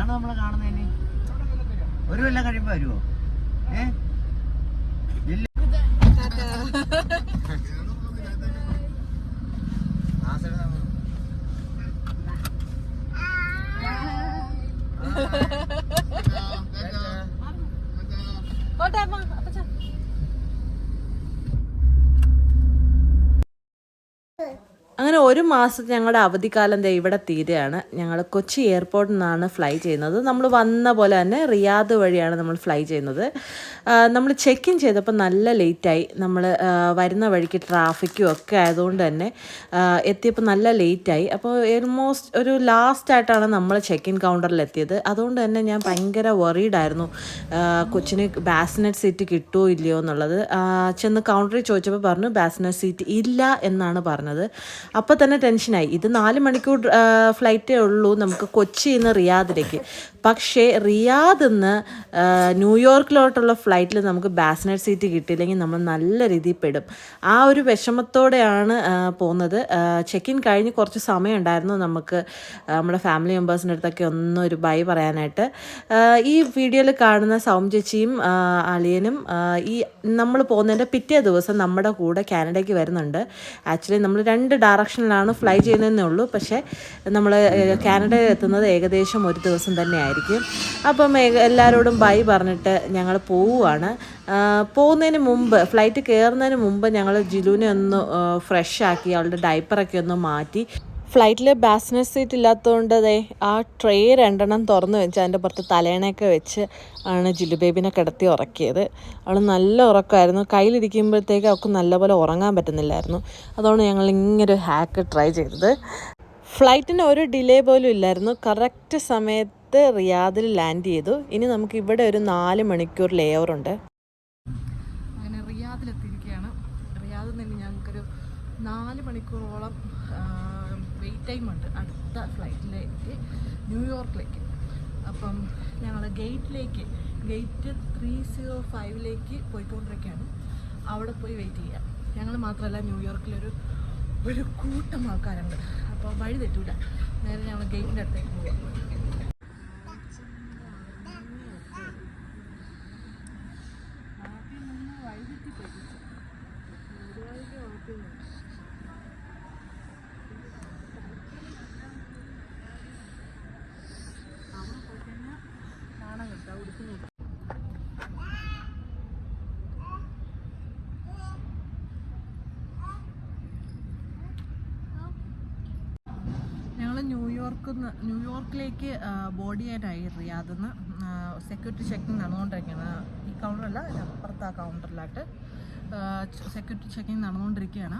എന്നാണ് നമ്മളെ കാണുന്നതിന്? ഒരു കൊല്ലം കഴിയുമ്പോ വരുമോ ഏ? ഇല്ല. ആ. ഒരു മാസം ഞങ്ങളുടെ അവധിക്കാലം ദേ ഇവിടെ തീരെയാണ് ഞങ്ങൾ കൊച്ചി എയർപോർട്ടിൽ നിന്നാണ് ഫ്ലൈ ചെയ്യുന്നത്. നമ്മൾ വന്ന പോലെ തന്നെ റിയാദ് വഴിയാണ് നമ്മൾ ഫ്ലൈ ചെയ്യുന്നത്. നമ്മൾ ചെക്ക് ഇൻ ചെയ്തപ്പോൾ നല്ല ലേറ്റായി നമ്മൾ വരുന്ന വഴിക്ക് ട്രാഫിക്കും ഒക്കെ ആയതുകൊണ്ട് തന്നെ എത്തിയപ്പോൾ നല്ല ലേറ്റായി അപ്പോൾ ഓൾമോസ്റ്റ് ഒരു ലാസ്റ്റ് ആയിട്ടാണ് നമ്മൾ ചെക്ക് ഇൻ കൗണ്ടറിൽ എത്തിയത്. അതുകൊണ്ട് തന്നെ ഞാൻ ഭയങ്കര വറീഡായിരുന്നു കൊച്ചിന് ബാസിനറ്റ് സീറ്റ് കിട്ടുമോ ഇല്ലയോ എന്നുള്ളത്. ചെന്ന് കൗണ്ടറിൽ ചോദിച്ചപ്പോൾ പറഞ്ഞു ബാസിനറ്റ് സീറ്റ് ഇല്ല എന്നാണ് പറഞ്ഞത്. അപ്പോൾ തന്നെ ടെൻഷനായി ഇത് നാല് മണിക്കൂർ ഫ്ലൈറ്റേ ഉള്ളൂ. നമുക്ക് കൊച്ചിയിൽ നിന്ന് റിയാദിലേക്ക്. പക്ഷേ റിയാദിൽ നിന്ന് ന്യൂയോർക്കിലോട്ടുള്ള ഫ്ലൈറ്റിൽ നമുക്ക് ബാസിനെറ്റ് സീറ്റ് കിട്ടിയില്ലെങ്കിൽ നമ്മൾ നല്ല രീതിയിൽ പെടും. ആ ഒരു വിഷമത്തോടെയാണ് പോകുന്നത്. ചെക്ക് ഇൻ കഴിഞ്ഞ് കുറച്ച് സമയം ഉണ്ടായിരുന്നു നമുക്ക് നമ്മുടെ ഫാമിലി മെമ്പേഴ്സിന്റെ അടുത്തൊക്കെ ഒന്ന് ഒരു ബൈ പറയാനായിട്ട്. ഈ വീഡിയോയിൽ കാണുന്ന സൗം ചേച്ചിയും അളിയനും ഈ നമ്മൾ പോകുന്നതിന്റെ പിറ്റേ ദിവസം നമ്മുടെ കൂടെ കാനഡയ്ക്ക് വരുന്നുണ്ട്. ആക്ച്വലി നമ്മൾ രണ്ട് ഡയറക്ഷനിലാണ് ഫ്ലൈ ചെയ്യുന്നതെന്നേ ഉള്ളൂ. പക്ഷേ നമ്മൾ കാനഡയിൽ എത്തുന്നത് ഏകദേശം ഒരു ദിവസം തന്നെ ആയിരിക്കും. അപ്പം എല്ലാവരോടും ബൈ പറഞ്ഞിട്ട് ഞങ്ങൾ പോവുകയാണ് പോകുന്നതിന് മുമ്പ് ഫ്ലൈറ്റ് കയറുന്നതിന് മുമ്പ് ഞങ്ങൾ ജിലുവിനെ ഒന്ന് ഫ്രഷ് ആക്കി അവളുടെ ഡൈപ്പറൊക്കെ ഒന്ന് മാറ്റി. ഫ്ലൈറ്റിൽ ബാസിനസ് സീറ്റ് ഇല്ലാത്തതുകൊണ്ട് അതെ ആ ട്രേ രണ്ടെണ്ണം തുറന്ന് വെച്ച് അതിന്റെ പുറത്ത് തലേണയൊക്കെ വെച്ച് ആണ് ജിലു ബേബിനെ കിടത്തി ഉറക്കിയത്. അവൾ നല്ല ഉറക്കമായിരുന്നു. കയ്യിലിരിക്കുമ്പോഴത്തേക്ക് അവൾക്ക് നല്ലപോലെ ഉറങ്ങാൻ പറ്റുന്നില്ലായിരുന്നു. അതുകൊണ്ട് ഞങ്ങൾ ഇങ്ങനൊരു ഹാക്ക് ട്രൈ ചെയ്തത്. ഫ്ലൈറ്റിന് ഒരു ഡിലേ പോലും ഇല്ലായിരുന്നു. കറക്റ്റ് സമയത്ത് റിയാദിൽ ലാൻഡ് ചെയ്തു. ഇനി നമുക്ക് ഇവിടെ ഒരു നാല് മണിക്കൂർ ലേ ഉണ്ട്. അങ്ങനെ റിയാദിൽ എത്തിയിരിക്കുകയാണ് റിയാദിൽ നിന്ന് ഞങ്ങൾക്കൊരു നാല് മണിക്കൂറോളം വെയിറ്റ് ടൈം ഉണ്ട് അടുത്ത ഫ്ലൈറ്റിലേക്ക് ന്യൂയോർക്കിലേക്ക് അപ്പം ഞങ്ങൾ ഗേറ്റിലേക്ക് ഗേറ്റ് ത്രീ സീറോ ഫൈവിലേക്ക് പോയിക്കൊണ്ടിരിക്കുകയാണ്. അവിടെ പോയി വെയിറ്റ് ചെയ്യാം. ഞങ്ങൾ മാത്രമല്ല ന്യൂയോർക്കിലൊരു ഒരു കൂട്ടം ആൾക്കാരുണ്ട്. അപ്പോൾ വഴി തെറ്റൂല. നേരെ ഞങ്ങൾ ഗേറ്റിന്റെ അടുത്തേക്ക് പോവാം. ന്യൂയോർക്കിൽ ന്യൂയോർക്കിലേക്ക് ബോഡി ആയിട്ടായി റിയാദിൽ നിന്ന് സെക്യൂരിറ്റി ചെക്കിങ് നടന്നുകൊണ്ടിരിക്കുന്നത് ഈ കൗണ്ടറല്ല അപ്പുറത്ത് ആ കൗണ്ടറിലായിട്ട് സെക്യൂരിറ്റി ചെക്കിങ് നടന്നുകൊണ്ടിരിക്കുകയാണ്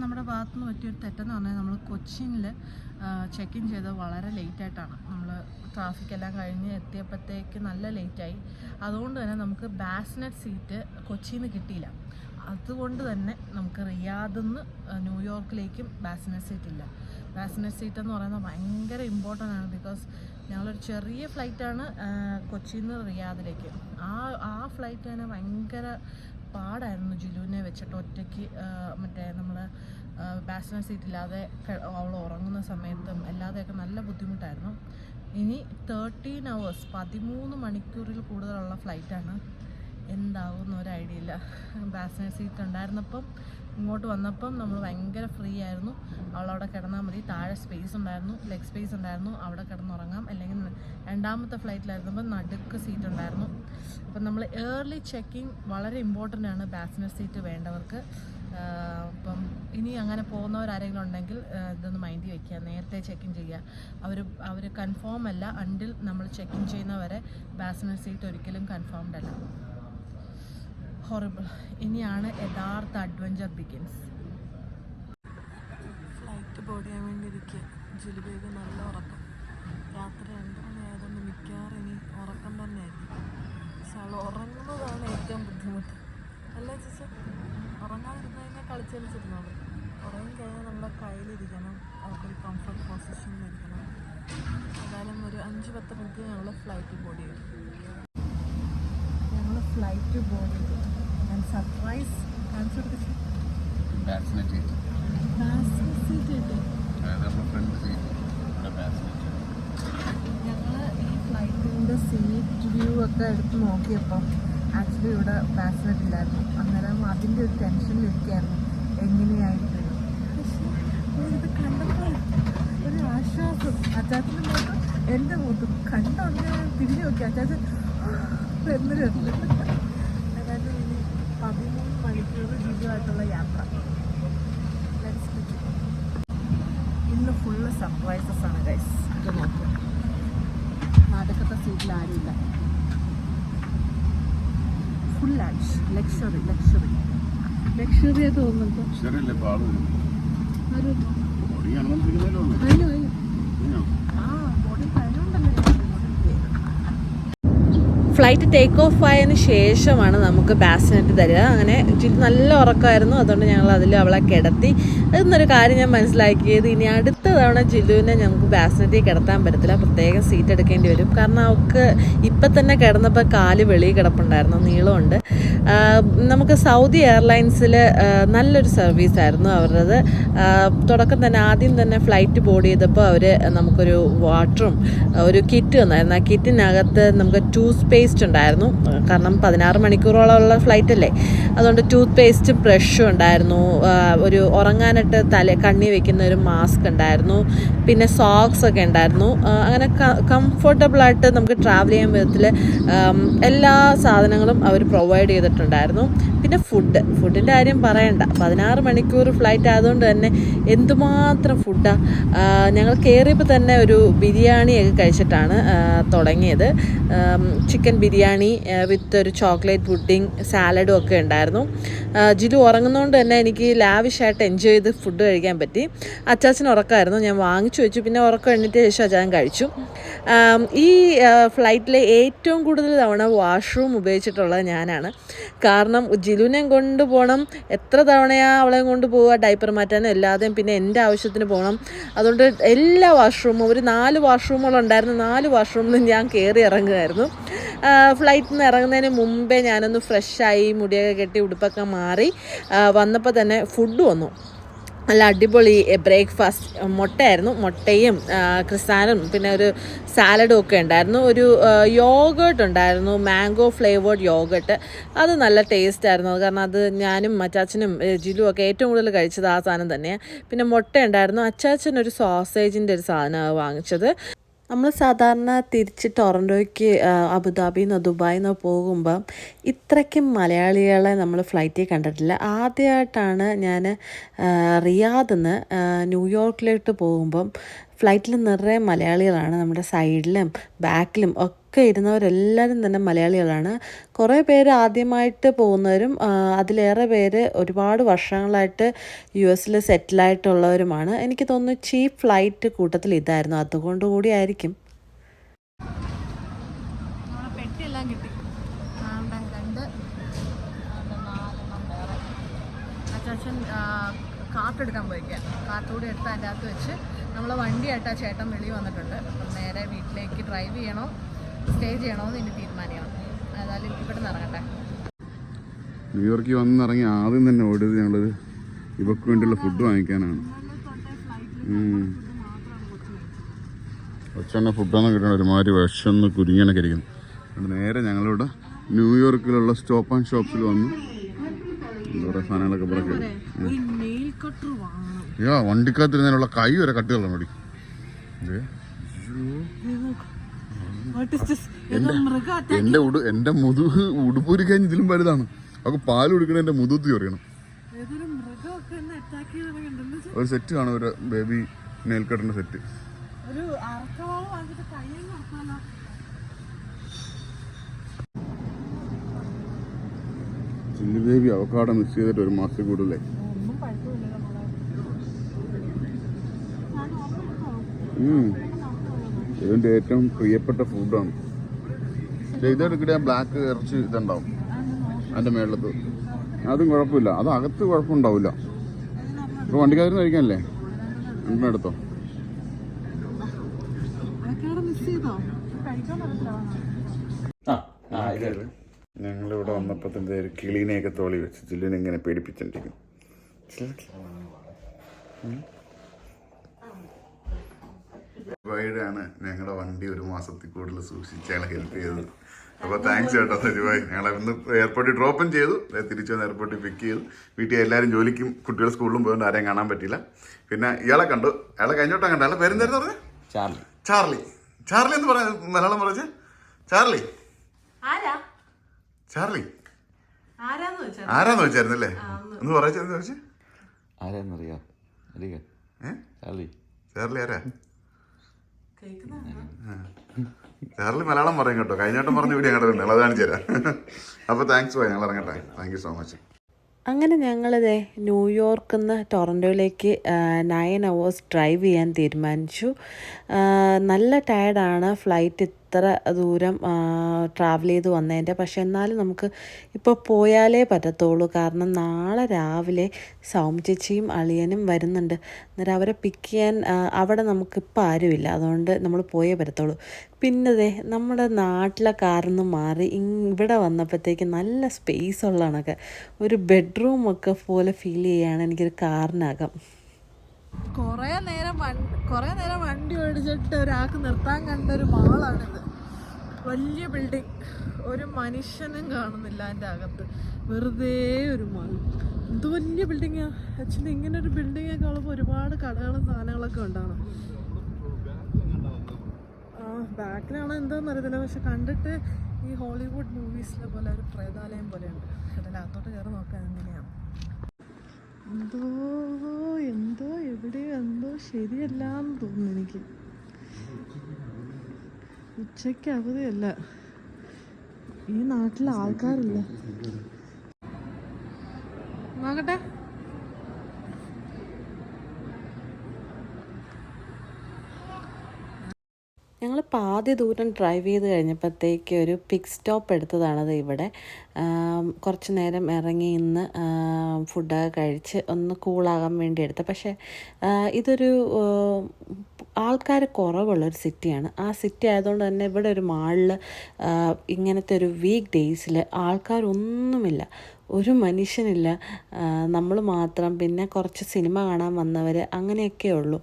നമ്മുടെ ഭാഗത്തു നിന്ന് പറ്റിയൊരു തെറ്റെന്ന് പറഞ്ഞാൽ നമ്മൾ കൊച്ചിനിൽ ചെക്ക് ഇൻ ചെയ്തത് വളരെ ലേറ്റായിട്ടാണ് നമ്മൾ ട്രാഫിക് എല്ലാം കഴിഞ്ഞ് എത്തിയപ്പോഴത്തേക്ക് നല്ല ലേറ്റായി അതുകൊണ്ട് തന്നെ നമുക്ക് ബാസ്നെറ്റ് സീറ്റ് കൊച്ചിയിൽ നിന്ന് കിട്ടിയില്ല. അതുകൊണ്ട് തന്നെ നമുക്ക് റിയാദിൽ നിന്ന് ന്യൂയോർക്കിലേക്കും ബാസിനസ് സീറ്റ് ഇല്ല. ബാസിനസ് സീറ്റ് എന്ന് പറയുന്നത് ഭയങ്കര ഇമ്പോർട്ടന്റ് ആണ് ബിക്കോസ് ഞങ്ങളൊരു ചെറിയ ഫ്ലൈറ്റാണ് കൊച്ചിയിൽ നിന്ന് റിയാദിലേക്ക്. ആ ആ ഫ്ലൈറ്റ് തന്നെ ഭയങ്കര പാടായിരുന്നു ജിലുവിനെ വെച്ചിട്ട് ഒറ്റയ്ക്ക് മറ്റേ നമ്മൾ പാസഞ്ചർ സീറ്റ് ഇല്ലാതെ അവൾ ഉറങ്ങുന്ന സമയത്തും അല്ലാതെയൊക്കെ നല്ല ബുദ്ധിമുട്ടായിരുന്നു. ഇനി തേർട്ടീൻ അവേഴ്സ് പതിമൂന്ന് മണിക്കൂറിൽ കൂടുതലുള്ള ഫ്ലൈറ്റാണ് എന്താവും എന്നൊരു ഐഡിയ ഇല്ല. പാസഞ്ചർ സീറ്റ് ഉണ്ടായിരുന്നപ്പം ഇങ്ങോട്ട് വന്നപ്പം നമ്മൾ ഭയങ്കര ഫ്രീ ആയിരുന്നു. അവളവിടെ കിടന്നാൽ മതി. താഴെ സ്പേസ് ഉണ്ടായിരുന്നു. ലെഗ് സ്പേസ് ഉണ്ടായിരുന്നു. അവിടെ കിടന്നുറങ്ങാം. അല്ലെങ്കിൽ രണ്ടാമത്തെ ഫ്ലൈറ്റിലായിരുന്നപ്പോൾ നടുക്ക് സീറ്റ് ഉണ്ടായിരുന്നു. അപ്പം നമ്മൾ ഏർലി ചെക്കിങ് വളരെ ഇമ്പോർട്ടന്റ് ആണ് പാസഞ്ചർ സീറ്റ് വേണ്ടവർക്ക്. അപ്പം ഇനി അങ്ങനെ പോകുന്നവരാരെങ്കിലും ഉണ്ടെങ്കിൽ ഇതൊന്ന് മൈൻഡിൽ വെക്കുക. നേരത്തെ ചെക്കിൻ ചെയ്യുക. അവർ അവർ കൺഫേം അല്ല. അണ്ടിൽ നമ്മൾ ചെക്കിൻ ചെയ്യുന്നവരെ പാസഞ്ചർ സീറ്റ് ഒരിക്കലും കൺഫേംഡ് അല്ല. ഹൊറിബിൾ ഇനിയാണ് യഥാർത്ഥ അഡ്വഞ്ചർ ബിഗിൻസ് ഫ്ലൈറ്റ് ബോർഡ് ചെയ്യാൻ വേണ്ടി ഇരിക്കുക ജുലിബേബി നല്ല ഉറക്കം. രാത്രി രണ്ട് മണിയായതുകൊണ്ട് മിക്കവാറും ഇനി ഉറക്കം തന്നെയായിരിക്കും. പക്ഷെ അവൾ ഉറങ്ങുന്നതാണ് ഏറ്റവും ബുദ്ധിമുട്ട്. അല്ല ചേച്ചി ഉറങ്ങാതിരുന്ന് കഴിഞ്ഞാൽ കളിച്ച് കളിച്ചിരുന്നോളൂ ഉറങ്ങി കഴിഞ്ഞാൽ നമ്മുടെ കയ്യിലിരിക്കണം. അവൾക്കൊരു കംഫർട്ട് പൊസിഷനിലിരിക്കണം ഏതായാലും ഒരു അഞ്ച് പത്ത് മിനിറ്റ് ഞങ്ങൾ ഫ്ലൈറ്റ് ബോർഡ് ചെയ്യും ഞങ്ങൾ ഫ്ലൈറ്റ് ബോർഡ് ചെയ്തു. സർപ്രൈസ് കാണിച്ചു കൊടുക്കട്ടെ വാക്സിനേറ്റ് ചെയ്തു ഞങ്ങൾ ഈ ഫ്ലൈറ്റിന്റെ സീറ്റ് വ്യൂ ഒക്കെ എടുത്ത് നോക്കിയപ്പം ആക്ച്വലി ഇവിടെ ബാസിലറ്റ് ഇല്ലായിരുന്നു. അന്നേരം അതിന്റെ ഒരു ടെൻഷനിലിരിക്കുകയായിരുന്നു എങ്ങനെയായിരിക്കും? പക്ഷേ കണ്ടപ്പോൾ ഒരു ആശ്വാസം. അച്ചാച്ചന്റെ മുഖത്തും എന്റെ മുഖത്തും കണ്ട? ഉടനെ തിരിഞ്ഞു നോക്കി. അച്ചാച്ചൻ എന്നൊരു മണിക്കൂർ ജീവിതമായിട്ടുള്ള യാത്ര. ഇന്ന് ഫുള്ള് സർപ്രൈസസ് ആണ് ഗൈസ് ഇത് നോക്കും നടുക്കത്തെ സീറ്റിൽ ആരുമില്ല. ഫുൾ ആഷ് ലക്ഷറി ലക്ഷറി ലക്ഷറിയെ തോന്നുന്നുണ്ട്. ആരും. കഴിഞ്ഞു കഴിഞ്ഞു കഴിഞ്ഞോ? ആ ബോഡി കഴിഞ്ഞുണ്ടല്ലോ ഫ്ലൈറ്റ് ടേക്ക് ഓഫ് ആയതിന് ശേഷമാണ് നമുക്ക് ബാസിനെറ്റ് തരിക. അങ്ങനെ നല്ല ഉറക്കമായിരുന്നു. അതുകൊണ്ട് ഞങ്ങൾ അതിൽ അവളെ കിടത്തി എന്നൊരു കാര്യം ഞാൻ മനസ്സിലാക്കിയത്. ഇനി അടുത്ത തവണ ജില്ലുവിനെ നമുക്ക് ബാസിനെറ്റിൽ കിടത്താൻ പറ്റത്തില്ല. പ്രത്യേകം സീറ്റ് എടുക്കേണ്ടി വരും. കാരണം അവൾക്ക് ഇപ്പം തന്നെ കിടന്നപ്പോൾ കാൽ വെളിയിൽ കിടപ്പുണ്ടായിരുന്നു. നീളമുണ്ട്. നമുക്ക് സൗദി എയർലൈൻസിൽ നല്ലൊരു സർവീസായിരുന്നു അവരുടേത്. തുടക്കം തന്നെ ആദ്യം തന്നെ ഫ്ലൈറ്റ് ബോർഡ് ചെയ്തപ്പോൾ അവർ നമുക്കൊരു വാട്ടറും ഒരു കിറ്റ് തന്നായിരുന്നു. ആ കിറ്റിനകത്ത് നമുക്ക് ടൂത്ത് പേസ്റ്റ് ഉണ്ടായിരുന്നു. കാരണം പതിനാറ് മണിക്കൂറോളമുള്ള ഫ്ലൈറ്റ് അല്ലേ? അതുകൊണ്ട് ടൂത്ത് പേസ്റ്റും ബ്രഷും ഉണ്ടായിരുന്നു. ഒരു ഒരു ഉറങ്ങാനായിട്ട് തല കണ്ണി വെക്കുന്ന ഒരു മാസ്ക് ഉണ്ടായിരുന്നു. പിന്നെ സോക്സ് ഒക്കെ ഉണ്ടായിരുന്നു. അങ്ങനെ കംഫർട്ടബിളായിട്ട് നമുക്ക് ട്രാവൽ ചെയ്യാൻ വിധത്തിൽ എല്ലാ സാധനങ്ങളും അവർ പ്രൊവൈഡ് ചെയ്തിട്ടുണ്ടായിരുന്നു. പിന്നെ ഫുഡ് ഫുഡിന്റെ കാര്യം പറയണ്ട. പതിനാറ് മണിക്കൂർ ഫ്ലൈറ്റ് ആയതുകൊണ്ട് തന്നെ എന്തുമാത്രം ഫുഡാണ് ഞങ്ങൾ കയറിയപ്പോൾ തന്നെ ഒരു ബിരിയാണിയൊക്കെ കഴിച്ചിട്ടാണ് തുടങ്ങിയത്. ചിക്കൻ ബിരിയാണി വിത്ത് ഒരു ചോക്ലേറ്റ് പുഡിങ് സാലഡും ഒക്കെ ഉണ്ടായിരുന്നു. ജിലു ഉറങ്ങുന്നതുകൊണ്ട് തന്നെ എനിക്ക് ലാവിഷായിട്ട് എൻജോയ് ചെയ്ത് ഫുഡ് കഴിക്കാൻ പറ്റി. അച്ചാച്ചന് ഉറക്കമായിരുന്നു. ഞാൻ വാങ്ങിച്ചു വെച്ചു. പിന്നെ ഉറക്കം എണ്ണിട്ട് ശേഷം അച്ചാൻ കഴിച്ചു. ഈ ഫ്ലൈറ്റിലെ ഏറ്റവും കൂടുതൽ തവണ വാഷ്റൂം ഉപയോഗിച്ചിട്ടുള്ളത് ഞാനാണ്. കാരണം ജിലുവിനെ കൊണ്ടുപോകണം. എത്ര തവണയാ അവളെ കൊണ്ട് പോവുക ഡൈപ്പർ മാറ്റാനും എല്ലാതെയും പിന്നെ എന്റെ ആവശ്യത്തിന് പോകണം. അതുകൊണ്ട് എല്ലാ വാഷ്റൂമും ഒരു നാല് വാഷ്റൂമുകളുണ്ടായിരുന്നു നാല് വാഷ്റൂമിലും ഞാൻ കയറി ഇറങ്ങുമായിരുന്നു. ഫ്ലൈറ്റിൽ നിന്ന് ഇറങ്ങുന്നതിന് മുമ്പേ ഞാനൊന്ന് ഫ്രഷായി മുടിയൊക്കെ കെട്ടി ഉടുപ്പൊക്കെ മാറി വന്നപ്പോൾ തന്നെ ഫുഡ് വന്നു. നല്ല അടിപൊളി ബ്രേക്ക്ഫാസ്റ്റ് മുട്ടയായിരുന്നു. മുട്ടയും ക്രിസാനും പിന്നെ ഒരു സാലഡും ഒക്കെ ഉണ്ടായിരുന്നു. ഒരു യോഗേട്ട് ഉണ്ടായിരുന്നു മാംഗോ ഫ്ലേവേർഡ് യോഗേട്ട്. അത് നല്ല ടേസ്റ്റ് ആയിരുന്നു. കാരണം അത് ഞാനും അച്ചാച്ചനും ജിലും ഒക്കെ ഏറ്റവും കൂടുതൽ കഴിച്ചത് ആ സാധനം തന്നെയാണ് പിന്നെ മുട്ട ഉണ്ടായിരുന്നു. അച്ചാച്ചൻ ഒരു സോസേജിന്റെ ഒരു സാധനമാണ് വാങ്ങിച്ചത്. നമ്മൾ സാധാരണ തിരിച്ച് ടൊറന്റോയ്ക്ക് അബുദാബിയിൽ നിന്നോ ദുബായിൽ നിന്നോ പോകുമ്പം ഇത്രയ്ക്കും മലയാളികളെ നമ്മൾ ഫ്ലൈറ്റിൽ കണ്ടിട്ടില്ല. ആദ്യമായിട്ടാണ് ഞാൻ റിയാദിൽ നിന്ന് ന്യൂയോർക്കിലോട്ട് പോകുമ്പം ഫ്ലൈറ്റിൽ നിറയെ മലയാളികളാണ് നമ്മുടെ സൈഡിലും ബാക്കിലും ഒക്കെ ഇരുന്നവരെല്ലാവരും തന്നെ മലയാളികളാണ്. കുറേ പേര് ആദ്യമായിട്ട് പോകുന്നവരും അതിലേറെ പേര് ഒരുപാട് വർഷങ്ങളായിട്ട് യു എസിൽ സെറ്റിലായിട്ടുള്ളവരുമാണ്. എനിക്ക് തോന്നുന്നു ചീപ്പ് ഫ്ലൈറ്റ് കൂട്ടത്തിൽ ഇതായിരുന്നു. അതുകൊണ്ട് കൂടിയായിരിക്കും ആയിരിക്കും. പെട്ടിയെല്ലാം കിട്ടി. കാട്ടുകൂടി എടുത്ത് അതിന്റെ അകത്ത് വെച്ച് നമ്മൾ വണ്ടിയായിട്ട് ആ ചേട്ടൻ വെളി വന്നിട്ടുണ്ട്. നേരെ വീട്ടിലേക്ക് ഡ്രൈവ് ചെയ്യണോ? സ്റ്റേ ചെയ്യണമെന്ന് ഇനി തീരുമാനിക്കണം. ഏതായാലും ഇവിടെ നിന്ന് ഇറങ്ങട്ടെ. ന്യൂയോർക്കിൽ വന്നിറങ്ങി ആദ്യം തന്നെ ഓടിയത് ഞങ്ങളൊരു ഇവക്ക് വേണ്ടിയുള്ള ഫുഡ് വാങ്ങിക്കാനാണ്. കൊച്ചെണ്ണ ഫുഡൊന്നും കിട്ടണം ഒരുമാതിരി വിഷന്ന് കുരുങ്ങിയൊക്കെ ഇരിക്കുന്നു. അതുകൊണ്ട് നേരെ ഞങ്ങളിവിടെ ന്യൂയോർക്കിലുള്ള സ്റ്റോപ്പ് ആൻഡ് ഷോപ്പിൽ വന്നു കുറേ സാധനങ്ങളൊക്കെ വാങ്ങണം യാ വണ്ടിക്കകത്തിരുന്നതിനുള്ള കൈ വരെ കട്ടി തള്ളാൻ മതി എന്റെ ഉടു എന്റെ മുതുക് ഉടുപ്പൂരി കഴിഞ്ഞ് ഇതിലും വലുതാണ്. അപ്പൊ പാൽ കുടിക്കണ എന്റെ മുതുത്തി അറിയണം ഒരു സെറ്റ് കാണും ഒരു baby മേൽക്കെട്ടിന്റെ set chilli baby avocado mix ചെയ്തിട്ട് ഒരു മാസത്തിൽ കൂടുതലേ ഉം. ഇതിന്റെ ഏറ്റവും പ്രിയപ്പെട്ട ഫുഡാണ് ഇതെടുക്കിടെ ബ്ലാക്ക് ഇറച്ചി ഇതുണ്ടാവും. അതിന്റെ മേളത്ത് അതും കുഴപ്പമില്ല. അത് അകത്ത് കുഴപ്പമുണ്ടാവില്ല. ഇപ്പൊ വണ്ടിക്കാരും കഴിക്കാനല്ലേ? രണ്ടെണ്ണം എടുത്തോ? ഞങ്ങളിവിടെ വന്നപ്പോൾ തന്നെ ഒരു കിളീനെയൊക്കെ തോളി വെച്ച് ചില്ലിനെ ഇങ്ങനെ പേടിപ്പിച്ചിട്ടിരിക്കും ദുബായിലാണ് ഞങ്ങളുടെ വണ്ടി ഒരു മാസത്തിൽ കൂടുതൽ സൂക്ഷിച്ച് ഞങ്ങളെ ഹെൽപ്പ് ചെയ്തത്. അപ്പോൾ താങ്ക്സ് കേട്ടോ ദുബായ് ഞങ്ങളെ ഇന്ന് എയർപോർട്ടിൽ ഡ്രോപ്പും ചെയ്തു. തിരിച്ചു വന്ന് എയർപോർട്ടിൽ പിക്ക് ചെയ്തു. വീട്ടിൽ എല്ലാവരും ജോലിക്കും കുട്ടികൾ സ്കൂളിലും പോയതുകൊണ്ട് ആരെയും കാണാൻ പറ്റില്ല പിന്നെ ഇയാളെ കണ്ടു. അയാളെ കഴിഞ്ഞോട്ടാ കണ്ടു. അയാളെ പേരെന്തായിരുന്നു പറഞ്ഞത് ചാർലി. ചാർലി. ചാർലി എന്ന് പറയാ മലയാളം പറഞ്ഞ്? ചാർലി. ആരാ? ചാർലി. ആരാന്ന് വെച്ചാ ആരാന്ന് വെച്ചായിരുന്നല്ലേ ഒന്ന്. പറയാ ചോദിച്ചു? ആരാന്നറിയാം? ചാർലി. ചാർലി ആരാ? ചാർലി മലയാളം പറയും കേട്ടോ. കഴിഞ്ഞോട്ടം പറഞ്ഞു വീഡിയോ ഞങ്ങളുടെ ഉണ്ട് അത് കാണിച്ചു തരാം. അപ്പോൾ താങ്ക്സ് പോയി ഞങ്ങൾ ഇറങ്ങട്ടെ. താങ്ക് യു സോ മച്ച് അങ്ങനെ ഞങ്ങളിതേ ന്യൂയോർക്കിൽ നിന്ന് ടൊറന്റോയിലേക്ക് നയൻ അവേഴ്സ് ഡ്രൈവ് ചെയ്യാൻ തീരുമാനിച്ചു. നല്ല ടയർഡാണ് ഫ്ലൈറ്റ് ഇത്ര ദൂരം ട്രാവൽ ചെയ്ത് വന്നതിന്റെ. പക്ഷെ എന്നാലും നമുക്ക് ഇപ്പോൾ പോയാലേ പറ്റത്തുള്ളൂ. കാരണം നാളെ രാവിലെ സൗമ്യ ചേച്ചിയും അളിയനും വരുന്നുണ്ട്. അന്നേരം അവരെ പിക്ക് ചെയ്യാൻ അവിടെ നമുക്കിപ്പോൾ ആരുമില്ല. അതുകൊണ്ട് നമ്മൾ പോയേ പറ്റത്തുള്ളൂ. പിന്നതേ നമ്മുടെ നാട്ടിലെ കാർന്ന് മാറി ഇവിടെ വന്നപ്പോഴത്തേക്ക് നല്ല സ്പേസ് ഉള്ളതാണൊക്കെ ഒരു ബെഡ്റൂമൊക്കെ പോലെ ഫീൽ ചെയ്യുകയാണ് എനിക്കൊരു കാറിനകം. കുറേ നേരം കുറേ നേരം വണ്ടി ഓടിച്ചിട്ട് ഒരാൾക്ക് നിർത്താൻ കണ്ട ഒരു മാളാണിത്. വലിയ ബിൽഡിംഗ് ഒരു മനുഷ്യനും കാണുന്നില്ല അതിന്റെ അകത്ത്. വെറുതെ ഒരു മാൾ. എന്ത് വലിയ ബിൽഡിങ്ങാണ് ആക്ച്വലി ഇങ്ങനെ ഒരു ബിൽഡിംഗ് ഒക്കെ ഒരുപാട് കടകളും സാധനങ്ങളൊക്കെ ഉണ്ടാവണം. ആ ബാക്കിലാണോ എന്താണെന്ന് അറിയത്തില്ല. പക്ഷെ കണ്ടിട്ട് ഈ ഹോളിവുഡ് മൂവീസിലെ പോലെ ഒരു പ്രേതാലയം പോലെയുണ്ട്. അതിനകത്തോട്ട് കയറി നോക്കാൻ എങ്ങനെയാണ് എന്തോ എന്തോ ശരിയല്ലാന്ന് തോന്നുന്നു എനിക്ക്. ഉച്ചയ്ക്ക് അവധിയല്ല. ഈ നാട്ടിൽ ആൾക്കാരില്ല. നോക്കട്ടെ ഞങ്ങൾ ആദ്യ ദൂരം ഡ്രൈവ് ചെയ്ത് കഴിഞ്ഞപ്പോഴത്തേക്ക് ഒരു പിക്ക് സ്റ്റോപ്പ് എടുത്തതാണത് ഇവിടെ. കുറച്ച് നേരം ഇറങ്ങി ഇന്ന് ഫുഡൊക്കെ കഴിച്ച് ഒന്ന് കൂളാകാൻ വേണ്ടി എടുത്ത. പക്ഷേ ഇതൊരു ആൾക്കാർ കുറവുള്ളൊരു സിറ്റിയാണ് ആ സിറ്റി ആയതുകൊണ്ട് തന്നെ ഇവിടെ ഒരു മാളിൽ ഇങ്ങനത്തെ ഒരു വീക്ക് ഡേയ്സിൽ ആൾക്കാരൊന്നുമില്ല. ഒരു മനുഷ്യനില്ല. നമ്മൾ മാത്രം. പിന്നെ കുറച്ച് സിനിമ കാണാൻ വന്നവർ അങ്ങനെയൊക്കെ ഉള്ളൂ.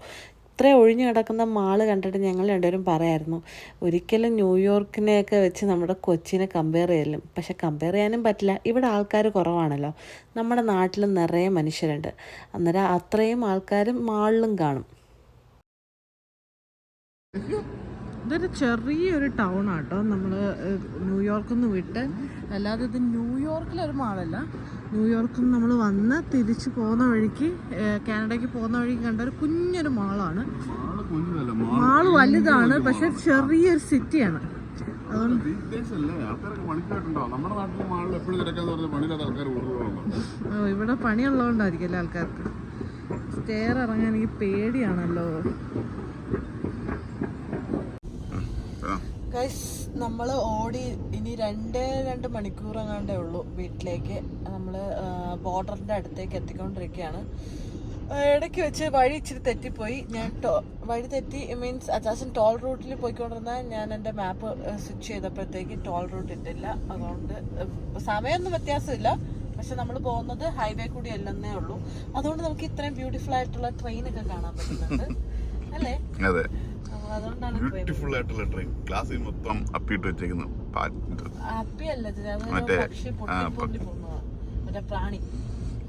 ഇത്ര ഒഴിഞ്ഞു കിടക്കുന്ന മാൾ കണ്ടിട്ട് ഞങ്ങൾ രണ്ടുപേരും പറയായിരുന്നു ഒരിക്കലും ന്യൂയോർക്കിനെയൊക്കെ വെച്ച് നമ്മുടെ കൊച്ചിനെ കമ്പയർ ചെയ്യലും പക്ഷെ കമ്പയർ ചെയ്യാനും പറ്റില്ല. ഇവിടെ ആൾക്കാർ കുറവാണല്ലോ. നമ്മുടെ നാട്ടിൽ നിറയെ മനുഷ്യരുണ്ട്. അന്നേരം അത്രയും ആൾക്കാരും മാളിലും കാണും. ഇതൊരു ചെറിയൊരു ടൗൺ ആട്ടോ. നമ്മൾ ന്യൂയോർക്കിൽ നിന്ന് വിട്ട് അല്ലാതെ ഇത് ന്യൂയോർക്കിലൊരു മാളല്ല ന്യൂയോർക്കിൽ നിന്ന് നമ്മൾ വന്ന് തിരിച്ച് പോകുന്ന വഴിക്ക് കാനഡയ്ക്ക് പോകുന്ന വഴിക്ക് കണ്ട ഒരു കുഞ്ഞൊരു മാളാണ് മാൾ വലുതാണ് പക്ഷെ ചെറിയൊരു സിറ്റിയാണ് ഇവിടെ പണിയുള്ളതുകൊണ്ടായിരിക്കും അല്ലേ ആൾക്കാർക്ക്. സ്റ്റെയർ ഇറങ്ങാൻ എനിക്ക് പേടിയാണല്ലോ. ഗൈസ് നമ്മൾ ഓടി ഇനി രണ്ടേ രണ്ട് മണിക്കൂർ എങ്ങാണ്ടേ ഉള്ളൂ വീട്ടിലേക്ക്. നമ്മൾ ബോർഡറിന്റെ അടുത്തേക്ക് എത്തിക്കൊണ്ടിരിക്കുകയാണ്. ഇടയ്ക്ക് വെച്ച് വഴി ഇച്ചിരി തെറ്റിപ്പോയി. ഞാൻ ടോ വഴി തെറ്റി മീൻസ് അച്ചാസൻ ടോൾ റൂട്ടിൽ പോയിക്കൊണ്ടിരുന്ന ഞാൻ എന്റെ മാപ്പ് സ്വിച്ച് ചെയ്തപ്പോഴത്തേക്ക് ടോൾ റൂട്ട് ഇട്ടില്ല. അതുകൊണ്ട് സമയമൊന്നും വ്യത്യാസമില്ല. പക്ഷെ നമ്മൾ പോകുന്നത് ഹൈവേ കൂടി അല്ലെന്നേ ഉള്ളൂ. അതുകൊണ്ട് നമുക്ക് ഇത്രയും ബ്യൂട്ടിഫുൾ ആയിട്ടുള്ള ട്രെയിനൊക്കെ കാണാൻ പറ്റുന്നുണ്ട്. അല്ലേ? അതെ. ബ്യൂട്ടിഫുൾ ആയിട്ടുള്ള ട്രെയിൻ ക്ലാസ്സിൽ മൊത്തം അപ്പിട്ട് വെച്ചേക്കുന്നു മറ്റേ,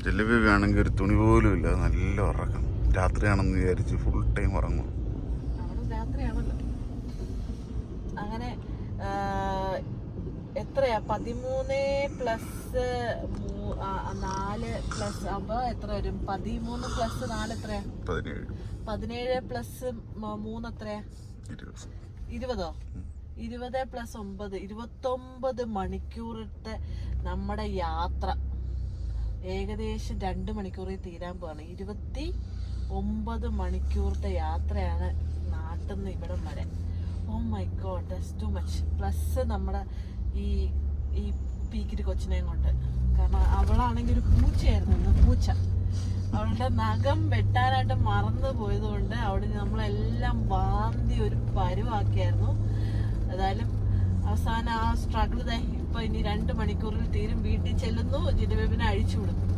ജെല്ലിബി ആണെങ്കിൽ ഒരു തുണി പോലും ഇല്ല നല്ല ഉറക്കം. രാത്രിയാണെന്ന് വിചാരിച്ച് ഫുൾ ടൈം ഉറങ്ങും. അങ്ങനെ എത്രയാ? പതിമൂന്ന് പ്ലസ് നാല് പ്ലസ് അപ്പൊ എത്ര വരും? പതിമൂന്ന് പ്ലസ് നാല് എത്രയാ? പതിനേഴ്. പതിനേഴ് പ്ലസ് മൂന്ന് എത്രയാ? ഇരുപത്. ഇരുപതോ? പ്ലസ് ഒമ്പത് ഇരുപത്തൊമ്പത് മണിക്കൂറത്തെ നമ്മുടെ യാത്ര. ഏകദേശം രണ്ട് മണിക്കൂറിൽ തീരാൻ പോവാണ്. ഇരുപത്തി ഒമ്പത് മണിക്കൂറത്തെ യാത്രയാണ് നാട്ടിൽ നിന്ന് ഇവിടം വരെ. ഓ my God this too much plus നമ്മുടെ ഈ ഈ പീക്കിരി കൊച്ചിനെയും കൊണ്ട്. കാരണം അവളാണെങ്കിൽ ഒരു പൂച്ചയായിരുന്നു പൂച്ച. അവളുടെ നഖം വെട്ടാനായിട്ട് മറന്നു പോയതുകൊണ്ട് അവിടെ നമ്മളെല്ലാം വാന്തി ഒരു പരുവാക്കിയായിരുന്നു. ഏതായാലും അവസാനം ആ സ്ട്രഗിൾ ഇപ്പൊ ഇനി രണ്ട് മണിക്കൂറിൽ തീരും. വീട്ടിൽ ചെല്ലുന്നു. ജിനുബേബിനെ അഴിച്ചു വിടുന്നു.